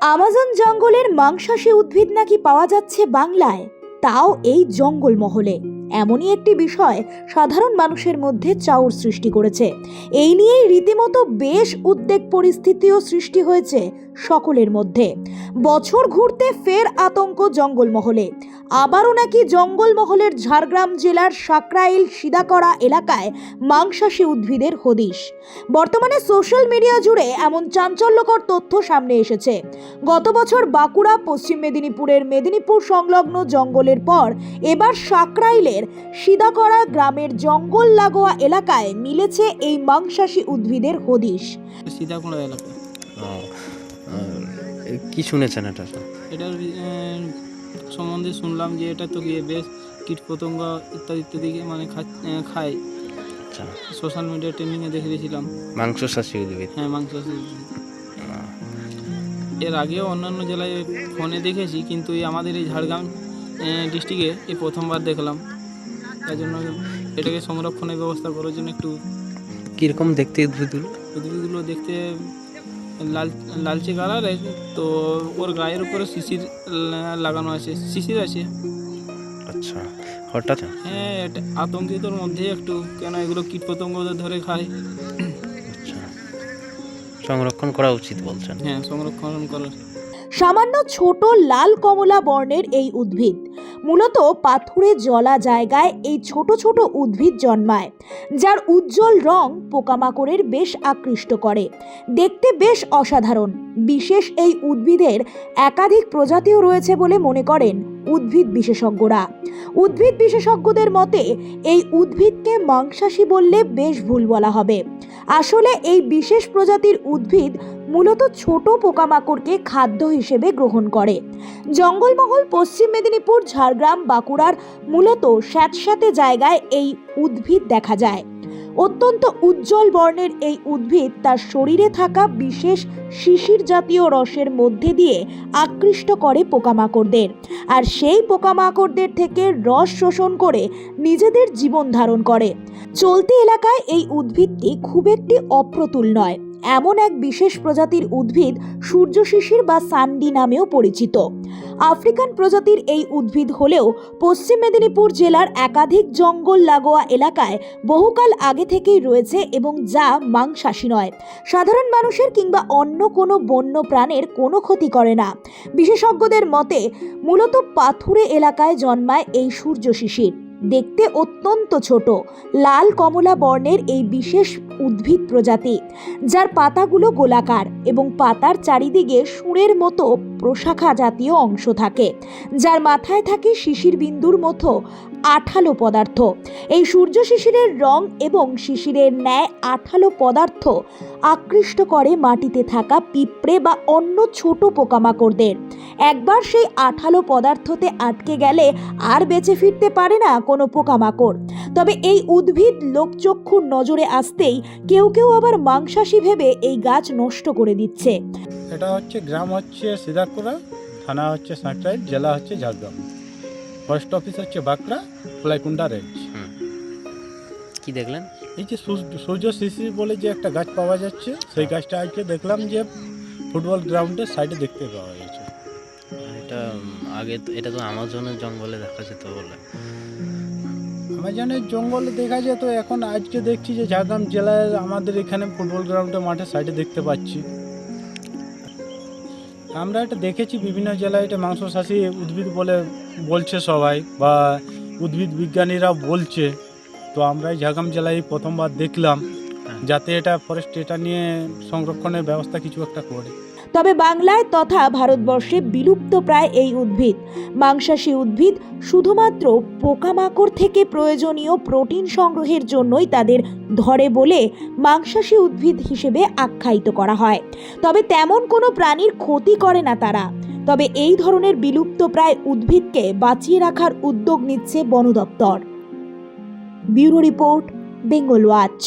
Amazon জঙ্গলের মাংসাশী উদ্ভিদ নাকি পাওয়া যাচ্ছে বাংলায়? তাও এই জঙ্গল মহলে এমনই একটি বিষয় সাধারণ মানুষের মধ্যে চাউর সৃষ্টি করেছে। এই নিয়েই রীতিমতো বেশ উদ্বেগ পরিস্থিতিও সৃষ্টি হয়েছে সকলের মধ্যে। বছর ঘুরতে ফের আতঙ্ক জঙ্গলমহলে। আবারও নাকি জঙ্গলমহলের ঝাড়গ্রাম জেলার সাকরাইল সিদাকড়া এলাকায় মাংসাশী উদ্ভিদের হদিশ। বর্তমানে সোশ্যাল মিডিয়া জুড়ে এমন চাঞ্চল্যকর তথ্য সামনে এসেছে। গত বছর বাঁকুড়া পশ্চিম মেদিনীপুরের মেদিনীপুর সংলগ্ন জঙ্গলের পর এবার সাকরাইলের সিদাকড়া গ্রামের জঙ্গল লাগোয়া এলাকায় মিলেছে এই মাংসাশী উদ্ভিদের হদিশ। এলাকা? কি শুনেছেন এটা? এটার আহ, সম্বন্ধে শুনলাম যে এটা তো গিয়ে বেশ কীট পতঙ্গ ইত্যাদি ইত্যাদি মানে খায়। আচ্ছা। সোশ্যাল মিডিয়া ট্রেনিংয়ে দেখে দিয়েছিলাম মাংসশাসী উদ্ভিদ হ্যাঁ মাংস এর আগেও অন্যান্য জেলায় ফোনে দেখেছি কিন্তু এই আমাদের এই ঝাড়গ্রাম ডিস্ট্রিক্টে এই প্রথমবার দেখলাম। তাই জন্য এটাকে সংরক্ষণের ব্যবস্থা করার জন্য একটু কীরকম দেখতে উদ্ভিদগুলো? উদ্ভিদগুলো দেখতে লাল লালচে কালার তো ওর গায়ের উপরে শিশির লাগানো আছে শিশির আছে। আচ্ছা হঠাৎ? হ্যাঁ এটা আতঙ্কিতর মধ্যে একটু কেন এগুলো কীটপতঙ্গ ধরে খায়। আচ্ছা সংরক্ষণ করা উচিত বলছেন। হ্যাঁ সংরক্ষণ করার। সামান্য ছোট লাল কমলা বর্ণের এই উদ্ভিদ মূলত পাথুরে জলা জায়গায় এই ছোট ছোট উদ্ভিদ জন্মায়, যার উজ্জ্বল রং পোকামাকড়ের বেশ আকৃষ্ট করে। দেখতে বেশ অসাধারণ। বিশেষ এই উদ্ভিদের একাধিক প্রজাতিও রয়েছে বলে মনে করেন উদ্ভিদ বিশেষজ্ঞরা। উদ্ভিদ বিশেষজ্ঞদের মতে, এই উদ্ভিদকে মাংসাশী বললে বেশ ভুল বলা হবে। আসলে এই বিশেষ প্রজাতির উদ্ভিদ মূলত ছোট পোকামাকড়কে খাদ্য হিসেবে গ্রহণ করে। জঙ্গলমহল পশ্চিম মেদিনীপুর, ঝাড়গ্রাম, বাঁকুড়ার মূলত স্যাঁতস্যাঁতে জায়গায় এই উদ্ভিদ দেখা যায়। অত্যন্ত উজ্জ্বল বর্ণের এই উদ্ভিদ তার শরীরে থাকা বিশেষ শিশির জাতীয় রসের মধ্যে দিয়ে আকৃষ্ট করে পোকামাকড়দের। আর সেই পোকামাকড়দের থেকে রস শোষণ করে নিজেদের জীবন ধারণ করে। চলতি এলাকায় এই উদ্ভিদটি খুব একটি অপ্রতুল নয়। এমন এক বিশেষ প্রজাতির উদ্ভিদ সূর্য শিশির বা সান্ডি নামেও পরিচিত। আফ্রিকান প্রজাতির এই উদ্ভিদ হলেও পশ্চিম মেদিনীপুর জেলার একাধিক জঙ্গল লাগোয়া এলাকায় বহুকাল আগে থেকেই রয়েছে এবং যা মাংসাশী নয়। সাধারণ মানুষের কিংবা অন্য কোনো বন্য প্রাণের কোনো ক্ষতি করে না। বিশেষজ্ঞদের মতে, মূলত পাথুরে এলাকায় জন্মায় এই সূর্য শিশির। দেখতে অত্যন্ত ছোট। লাল কমলা বর্ণের এই বিশেষ উদ্ভিদ প্রজাতি, যার পাতাগুলো গোলাকার এবং পাতার চারিদিকে সুরের মতো প্রশাখা জাতীয় অংশ থাকে, যার মাথায় থাকে শিশির বিন্দুর মতো আঠালো পদার্থ। এই সূর্য শিশিরের রং এবং শিশিরের ন্যায় আঠালো পদার্থ আকৃষ্ট করে মাটিতে থাকা পিঁপড়ে বা অন্য ছোট পোকামাকড়দের। একবার সেই আঠালো পদার্থতে আটকে গেলে আর বেঁচে ফিরতে পারে না কোনো পোকামাকড়। তবে এই উদ্ভিদ লোকচক্ষুর নজরে আসতেই কেউ কেউ আবার মাংসাশী ভেবে এই গাছ নষ্ট করে দিচ্ছে। এটা হচ্ছে গ্রাম হচ্ছে সিদাকুড়া থানা হচ্ছে সাঁকরাইল, জেলা হচ্ছে ঝাড়গ্রাম। পোস্ট অফিস হচ্ছে বাঁকড়া ফ্লাইকুন্ডা রেঞ্জ কি দেখলেন? এই যে সূর্য শিশির বলে যে একটা গাছ পাওয়া যাচ্ছে সেই গাছটা আজকে দেখলাম যে ফুটবল গ্রাউন্ডের সাইডে দেখতে পাওয়া গেছে এটা আগে তো এটা তো আমাজনের জঙ্গলে দেখা যেত বলে। আমাজনের জঙ্গলে দেখা যেত এখন আজকে দেখছি যে ঝাড়গ্রাম জেলায় আমাদের এখানে ফুটবল গ্রাউন্ডের মাঠের সাইডে দেখতে পাচ্ছি। আমরা এটা দেখেছি বিভিন্ন জেলায় এটা মাংসশাসী উদ্ভিদ বলে বলছে সবাই বা উদ্ভিদ বিজ্ঞানীরা বলছে তো আমরা এই ঝাড়গ্রাম জেলায় প্রথমবার দেখলাম হ্যাঁ। যাতে এটা ফরেস্ট এটা নিয়ে সংরক্ষণের ব্যবস্থা কিছু একটা করে। তবে বাংলায় তথা ভারতবর্ষে বিলুপ্ত প্রায় এই উদ্ভিদ। মাংসাশী উদ্ভিদ শুধুমাত্র পোকামাকড় থেকে প্রয়োজনীয় প্রোটিন সংগ্রহের জন্যই তাদের ধরে বলে মাংসাশী উদ্ভিদ হিসেবে আখ্যায়িত করা হয়। তবে তেমন কোনো প্রাণীর ক্ষতি করে না তারা। তবে এই ধরনের বিলুপ্ত প্রায় উদ্ভিদকে বাঁচিয়ে রাখার উদ্যোগ নিচ্ছে বন দপ্তর ব্যুরো রিপোর্ট, বেঙ্গল ওয়াচ।